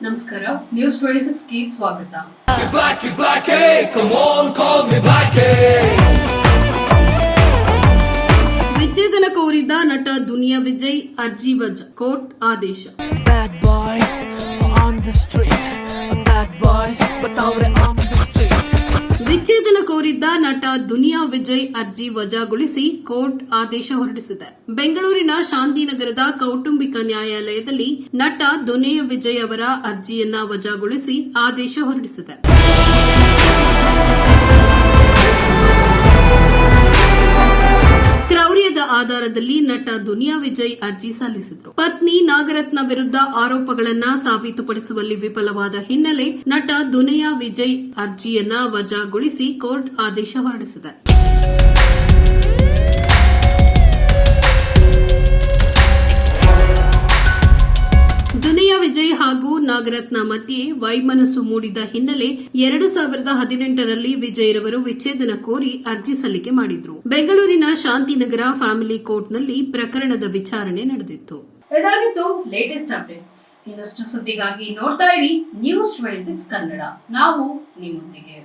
ನಮಸ್ಕಾರ news twenty six ಗೆ ಸ್ವಾಗತ Blackie, Blackie, come on, call me Blackie. ವಿಚ್ಛೇದನ ಕೋರಿದ್ದ ನಟ ದುನಿಯಾ ವಿಜಯ್ ಅರ್ಜಿ ವಜಾ ಕೋರ್ಟ್ ಆದೇಶ Bad boys on the street. Bad boys, but ಅವ್ರೆ on the street. ವಿಚ್ಛೇದನ ಕೋರಿದ್ದ ನಟ ದುನಿಯಾ ವಿಜಯ್ ಅರ್ಜಿ ವಜಾಗೊಳಿಸಿ ಕೋರ್ಟ್ ಆದೇಶ ಹೊರಡಿಸಿದೆ. ಬೆಂಗಳೂರಿನ ಶಾಂತಿನಗರದ ಕೌಟುಂಬಿಕ ನ್ಯಾಯಾಲಯದಲ್ಲಿ ನಟ ದುನಿಯಾ ವಿಜಯ್ ಅವರ ಅರ್ಜಿಯನ್ನ ವಜಾಗೊಳಿಸಿ ಆದೇಶ ಹೊರಡಿಸಿದೆ. ಆಧಾರದಲ್ಲಿ ನಟ ದುನಿಯಾ ವಿಜಯ್ ಅರ್ಜಿ ಸಲ್ಲಿಸಿದ್ರು. ಪತ್ನಿ ನಾಗರತ್ನ ವಿರುದ್ಧ ಆರೋಪಗಳನ್ನ ಸಾಬೀತುಪಡಿಸುವಲ್ಲಿ ವಿಫಲವಾದ ಹಿನ್ನೆಲೆ ನಟ ದುನಿಯಾ ವಿಜಯ್ ಅರ್ಜಿಯನ್ನ ವಜಾಗೊಳಿಸಿ ಕೋರ್ಟ್ ಆದೇಶ ಹೊರಡಿಸಿದೆ. ವಿಜಯ್ ಹಾಗೂ ನಾಗರತ್ನ ಮಧ್ಯೆ ವೈಮನಸ್ಸು ಮೂಡಿದ ಹಿನ್ನೆಲೆ ಎರಡು ಸಾವಿರದ ಹದಿನೆಂಟರಲ್ಲಿ ವಿಜಯ್ ರವರು ವಿಚ್ಛೇದನ ಕೋರಿ ಅರ್ಜಿ ಸಲ್ಲಿಕೆ ಮಾಡಿದ್ರು. ಬೆಂಗಳೂರಿನ ಶಾಂತಿನಗರ ಫ್ಯಾಮಿಲಿ ಕೋರ್ಟ್ನಲ್ಲಿ ಪ್ರಕರಣದ ವಿಚಾರಣೆ ನಡೆದಿತ್ತು. ಇದಾಗಿತ್ತು ಲೇಟೆಸ್ಟ್ ಅಪ್ಡೇಟ್ಸ್ ಇನ್ನಷ್ಟು ಸುದ್ದಿಗಾಗಿ ನೋಡ್ತಾ ಇರಿ ನ್ಯೂಸ್ ಟ್ವೆಂಟಿ ಸಿಕ್ಸ್ ಕನ್ನಡ. ನಾವು ನಿಮ್ಮೊಂದಿಗೆ.